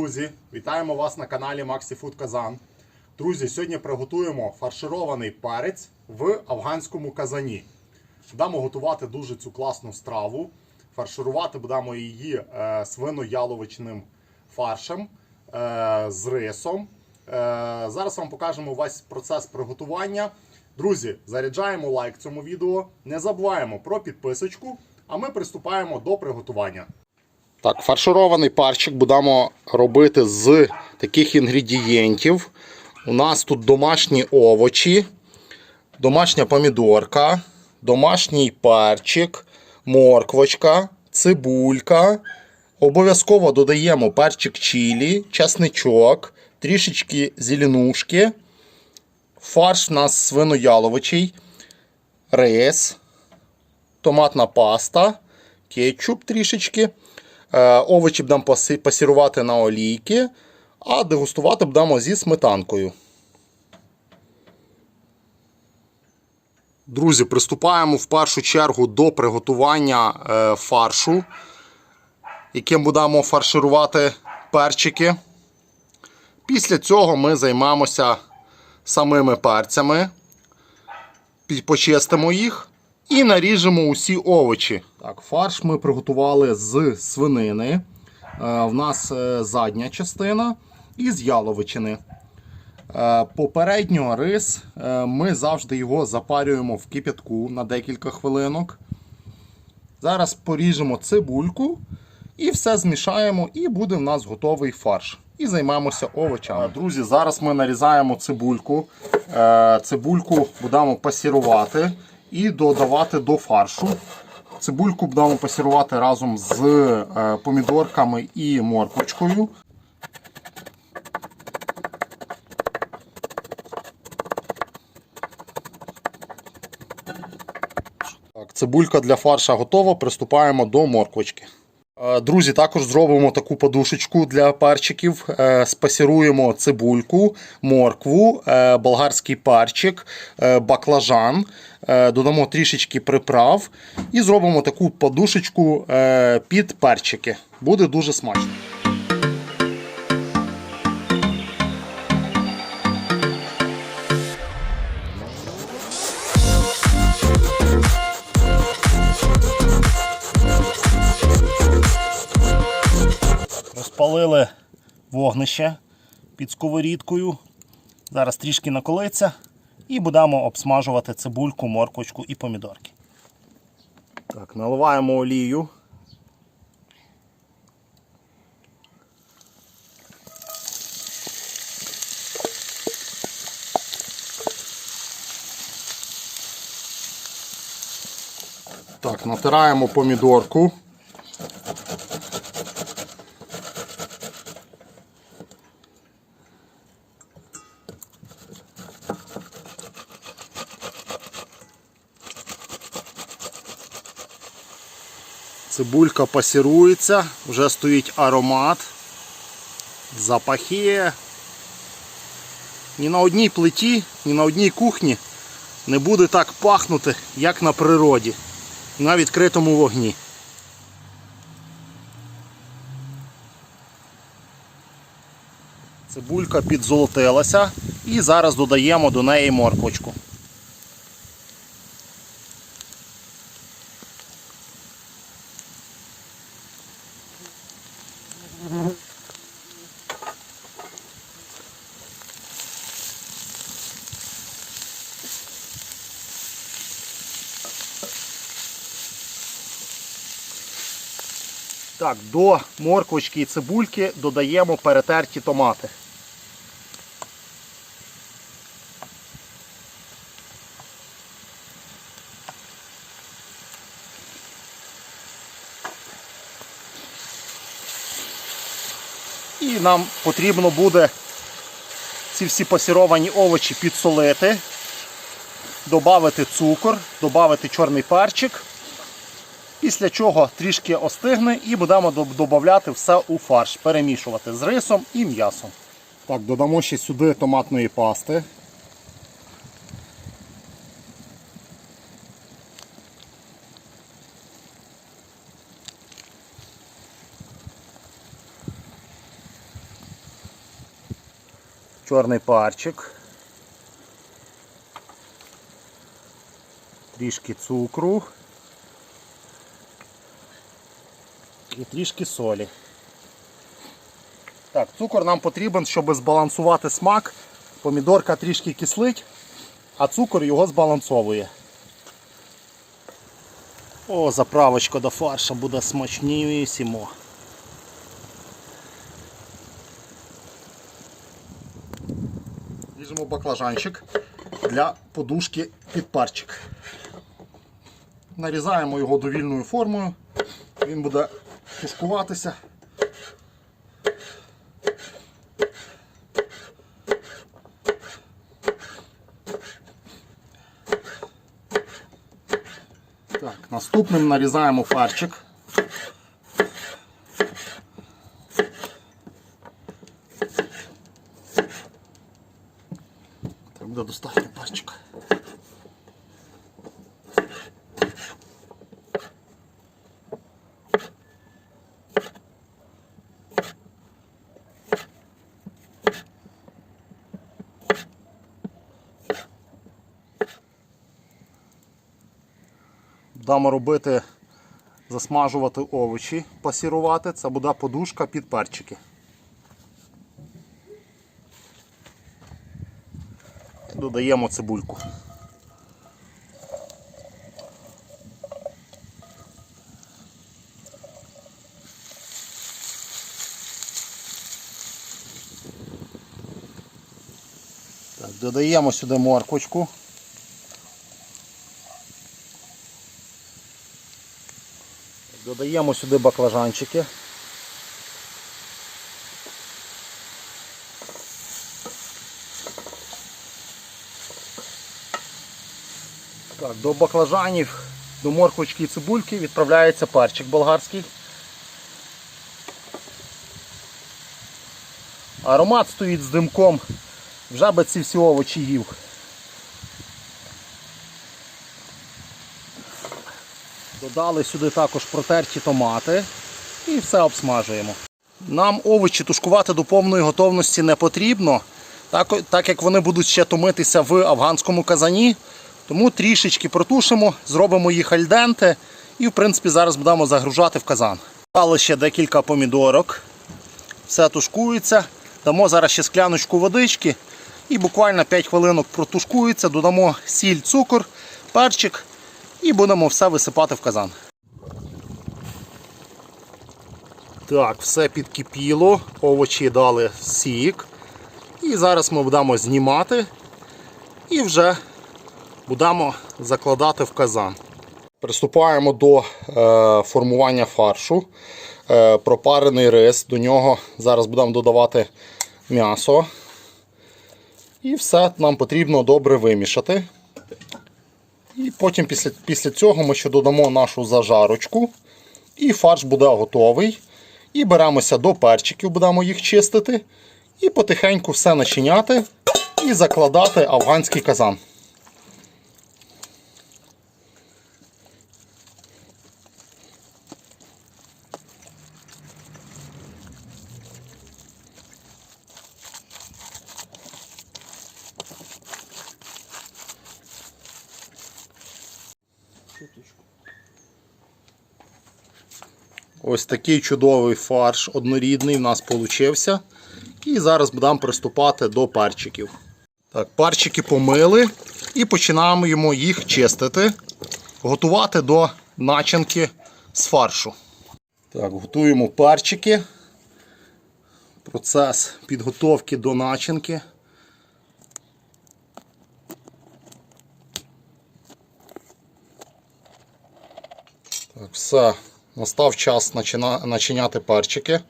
Друзі! Вітаємо вас на каналі Maxi Food Казан. Друзі, сьогодні приготуємо фарширований перець в афганському казані. Будемо готувати дуже цю класну страву. Фарширувати будемо її е, свино-яловичним фаршем е, з рисом. Е, зараз вам покажемо весь процес приготування. Друзі, заряджаємо лайк цьому відео. Не забуваємо про підписочку, а ми приступаємо до приготування. Так, фарширований парчик будемо робити з таких інгредієнтів. У нас тут домашні овочі, домашня помідорка, домашній перчик, морквочка, цибулька. Обов'язково додаємо перчик чилі, часничок, трішечки зеленушки, фарш у нас свинояловичий, рис, томатна паста, кетчуп трішечки. Е, Овочі будемо пасірувати на олійки, а дегустувати будемо зі сметанкою. Друзі, приступаємо в першу чергу до приготування е, фаршу, яким будемо фарширувати перчики. Після цього ми займемося самими перцями, почистимо їх і наріжемо усі овочі. Так, фарш ми приготували з свинини. Е, В нас е, задня частина і з яловичини. Е, Попередньо рис ми завжди його запарюємо в кип'ятку на декілька хвилинок. Зараз поріжемо цибульку і все змішаємо, і буде в нас готовий фарш. І займемося овочами. Друзі, зараз ми нарізаємо цибульку. Цибульку будемо пасірувати і додавати до фаршу. Цибульку будемо пасірувати разом з е, помідорками і морквочкою. Цибулька для фарша готова. Приступаємо до морквочки. Е, Друзі, також зробимо таку подушечку для перчиків. Е, Спасіруємо цибульку, моркву, е, болгарський перчик, е, баклажан. Додамо трішечки приправ і зробимо таку подушечку під парчики. Буде дуже смачно. Вогнище під сковорідкою. Зараз трішки наколиться і будемо обсмажувати цибульку, морквочку і помідорки. Так, наливаємо олію. Так, натираємо помідорку. Цибулька пасірується, вже стоїть аромат, запахи. Ні на одній плиті, ні на одній кухні не буде так пахнути, як на природі, на відкритому вогні. Цибулька підзолотилася і зараз додаємо до неї морквочку. Так, до морквочки і цибульки додаємо перетерті томати. І нам потрібно буде ці всі пасіровані овочі підсолити, додати цукор, додати чорний перчик. Після чого трішки остигне і будемо додати все у фарш, перемішувати з рисом і м'ясом. Так, додамо ще сюди томатної пасти. чорний парчик. Трішки цукру. І трішки солі. Так, цукор нам потрібен, щоб збалансувати смак. Помідорка трішки кислить, а цукор його збалансовує. О, заправочка до фарша буде смачнісімо. Ріжемо баклажанчик для подушки під парчик. Нарізаємо його довільною формою. Він буде тушкуватися. Так, наступним нарізаємо фарчик. Так буде достатньо парчика. Будемо робити, засмажувати овочі, пасірувати. Це буде подушка під перчики. Додаємо цибульку. Додаємо сюди морквочку. Додаємо сюди баклажанчики. Так, До баклажанів, до морквочки і цибульки відправляється перчик болгарський. Аромат стоїть з димком, вже би ці всі овочі їв. Додали сюди також протерті томати і все обсмажуємо. Нам овочі тушкувати до повної готовності не потрібно, так, так як вони будуть ще томитися в афганському казані. Тому трішечки протушимо, зробимо їх альденте і в принципі зараз будемо загружати в казан. Дали ще декілька помідорок. Все тушкується. Дамо зараз ще скляночку водички і буквально 5 хвилинок протушкується, додамо сіль, цукор, перчик і будемо все висипати в казан. Так, все підкипіло, овочі дали сік. І зараз ми будемо знімати і вже будемо закладати в казан. Приступаємо до е, формування фаршу. Е, пропарений рис, до нього зараз будемо додавати м'ясо. І все нам потрібно добре вимішати. І потім після, після цього ми ще додамо нашу зажарочку. І фарш буде готовий. І беремося до перчиків, будемо їх чистити. І потихеньку все начиняти і закладати афганський казан. Ось такий чудовий фарш однорідний в нас получився. І зараз будемо приступати до парчиків. Так, Парчики помили і починаємо їх чистити, готувати до начинки з фаршу. Так, Готуємо парчики. Процес підготовки до начинки. Так, Все, настав час начиняти перчики.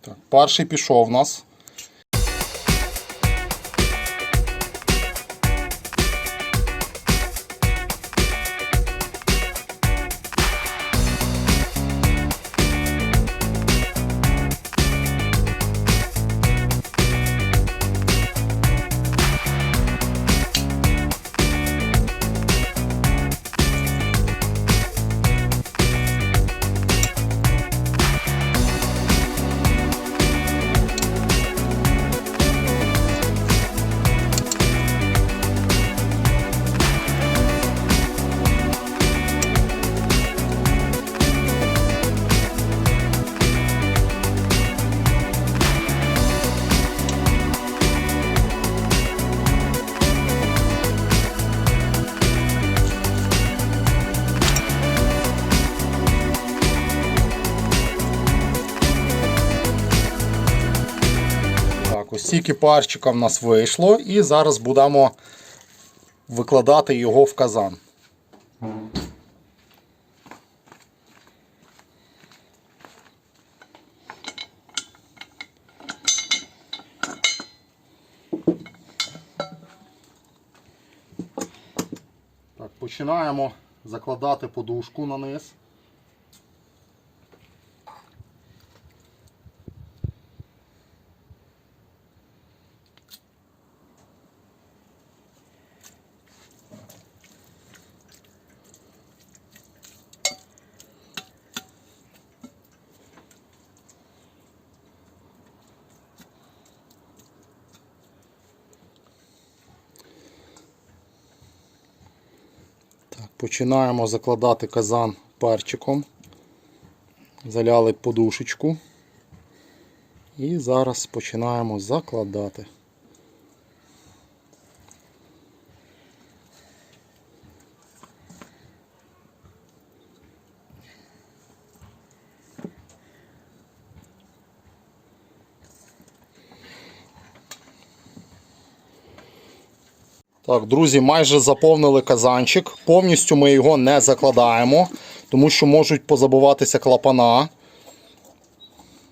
Так, перший пішов у нас. Стільки парчика в нас вийшло, і зараз будемо викладати його в казан. Так, починаємо закладати подушку на низ. Починаємо закладати казан перчиком. Заляли подушечку. І зараз починаємо закладати. Так, друзі, майже заповнили казанчик. Повністю ми його не закладаємо, тому що можуть позабуватися клапана.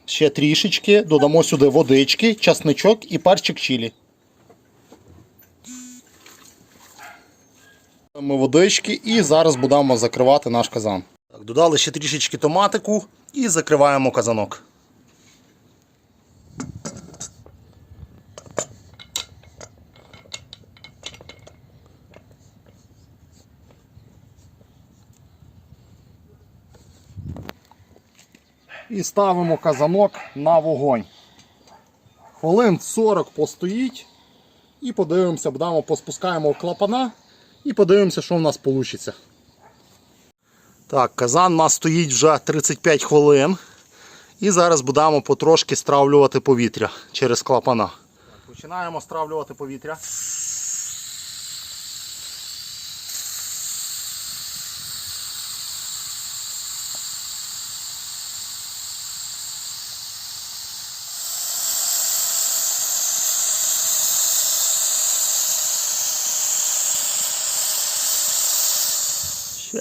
Ще трішечки, додамо сюди водички, часничок і перчик чилі. Ми водички і зараз будемо закривати наш казан. Так, додали ще трішечки томатику і закриваємо казанок. І ставимо казанок на вогонь. Хвилин 40 постоїть. І подивимося, будемо поспускаємо клапана і подивимося, що в нас вийде. Так, казан у нас стоїть вже 35 хвилин. І зараз будемо потрошки стравлювати повітря через клапана. Починаємо стравлювати повітря.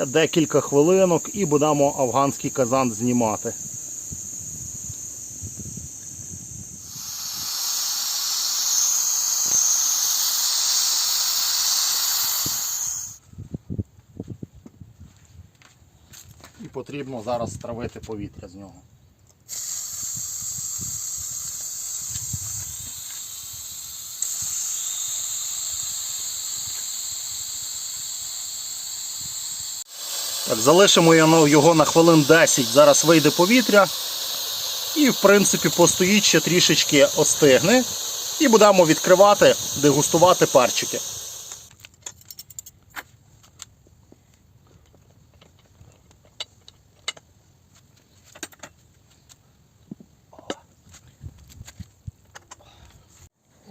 Декілька хвилинок і будемо афганський казан знімати. І потрібно зараз стравити повітря з нього. Так, залишимо його- на хвилин 10. Зараз вийде повітря. І, в принципі, постоїть ще трішечки остигне. І будемо відкривати, дегустувати парчики.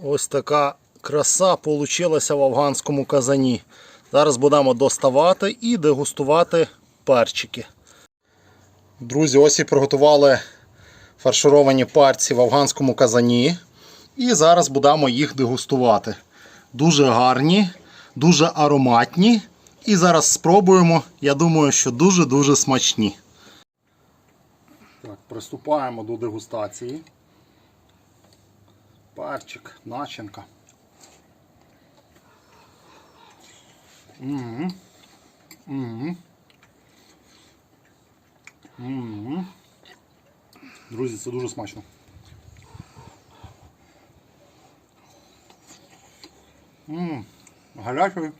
Ось така краса получилася в афганському казані. Зараз будемо доставати і дегустувати перчики. Друзі, ось і приготували фаршировані парці в афганському казані. І зараз будемо їх дегустувати. Дуже гарні, дуже ароматні. І зараз спробуємо. Я думаю, що дуже-дуже смачні. Так, приступаємо до дегустації. Парчик, начинка. Друзі, це дуже смачно. Мм, гарячий.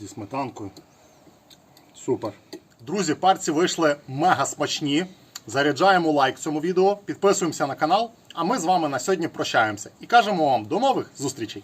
Зі сметанкою. Супер. Друзі, парці вийшли мега смачні. Заряджаємо лайк цьому відео, підписуємося на канал. А ми з вами на сьогодні прощаємося і кажемо вам до нових зустрічей.